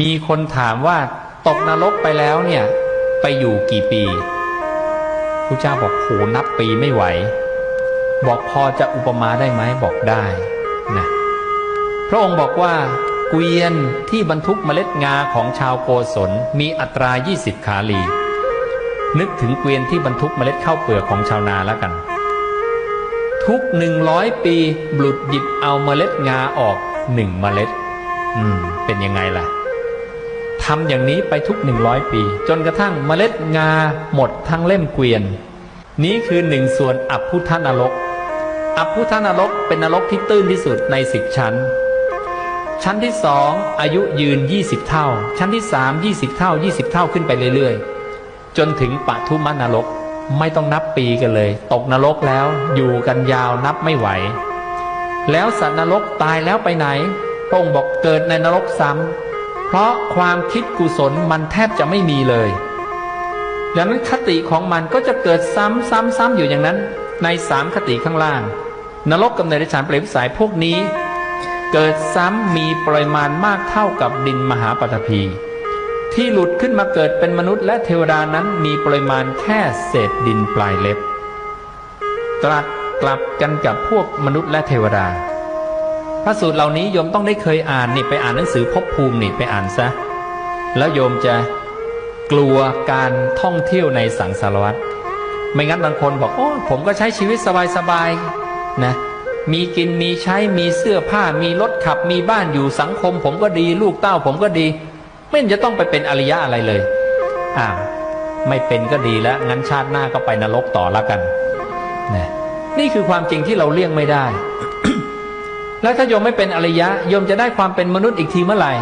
มีคนถามว่าตกนรกไปแล้วเนี่ย ไปอยู่กี่ปีพระเจ้าบอกโหนับปีไม่ไหว บอกพอจะอุปมาได้ไหมบอกได้นะพระองค์บอกว่าเกวียนที่บรรทุกเมล็ดงาของชาวโกศลมีอัตรา 20 ขาลี นึกถึงเกวียนที่บรรทุกเมล็ดข้าวเปลือกของชาวนาแล้วกัน ทุกหนึ่งร้อยปีบุรุษหยิบเอาเมล็ดงาออกหนึ่งเมล็ด อืม เป็นยังไงล่ะ ทำอย่างนี้ไปทุกหนึ่งร้อยปี จนกระทั่งเมล็ดงาหมดทั้งเล่มเกวียน นี้คือหนึ่งส่วนอับพุทธนรก อับพุทธนรกเป็นนรกที่ตื้นที่สุดในสิบชั้น ชั้นที่สองอายุยืน 20 เท่า ชั้นที่สาม20 เท่า 20 เท่าขึ้นไปเรื่อยๆ จนถึงปทุมนรกไม่ต้องนับปีกันเลย ตกนรกแล้วอยู่กันยาวนับไม่ไหว แล้วสัตว์นรกตายแล้วไปไหนพระองค์บอกเกิดในนรกซ้ำ เพราะความคิดกุศลมันแทบจะไม่มีเลยดังนั้นคติของมันก็จะเกิดซ้ำซ้ำซ้ำอยู่อย่างนั้นในสามคติข้างล่าง นรกกับเนรชานเปรตวิสัยพวกนี้ เกิดซ้ำมีปริมาณมากเท่ากับดินมหาปฐพี ที่หลุดขึ้นมาเกิดเป็นมนุษย์และเทวดานั้นมีปริมาณแค่เศษดินปลายเล็บ ตรัสกลับกันกับพวกมนุษย์และเทวดา พระสูตรเหล่านี้โยมต้องได้เคยอ่านนี่ไปอ่านหนังสือภพภูมินี่ไปอ่านซะ แล้วโยมจะกลัวการท่องเที่ยวในสังสารวัฏไม่งั้นบางคนบอกโอ้ผมก็ใช้ชีวิตสบายๆนะมีกินมีใช้มีเสื้อผ้ามีรถขับมีบ้านอยู่สังคม ผมก็ดีลูกเต้าผมก็ดี ไม่จะต้องไปเป็นอริยะอะไรเลยอ้าวไม่เป็นก็ดีแล้ว งั้นชาติหน้าก็ไปนรกต่อละกันนะนี่คือความจริงที่เราเลี่ยงไม่ได้ แล้วถ้าโยมไม่เป็นอริยะโยมจะได้ความเป็นมนุษย์อีกทีเมื่อไหร่